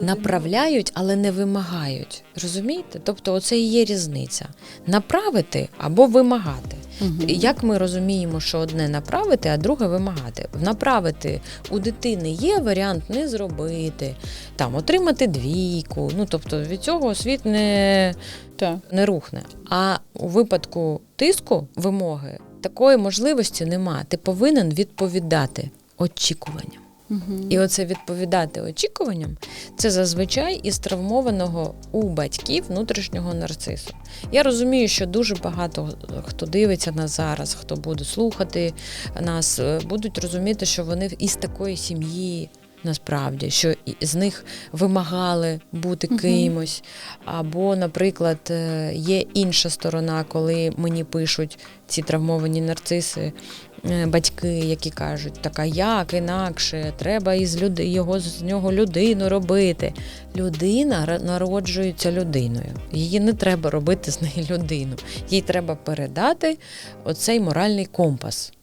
Направляють, але не вимагають. Розумієте? Тобто, оце і є різниця: направити або вимагати. Як ми розуміємо, що одне направити, а друге вимагати? Направити у дитини є варіант не зробити, там отримати двійку. Ну тобто від цього світ не, Так. не рухне. А у випадку тиску вимоги такої можливості нема. Ти повинен відповідати очікуванням. І оце відповідати очікуванням це зазвичай із травмованого у батьків внутрішнього нарцису. Я розумію, що дуже багато хто дивиться нас зараз, хто буде слухати нас, е, будуть розуміти, що вони із такої сім'ї. Насправді, що з них вимагали бути кимось, або, наприклад, е, є інша сторона, коли мені пишуть ці травмовані нарциси, е, батьки, які кажуть, так а як інакше, треба із люди, його з нього людину робити. Людина народжується людиною. Її не треба робити з неї людину. Їй треба передати оцей моральний компас.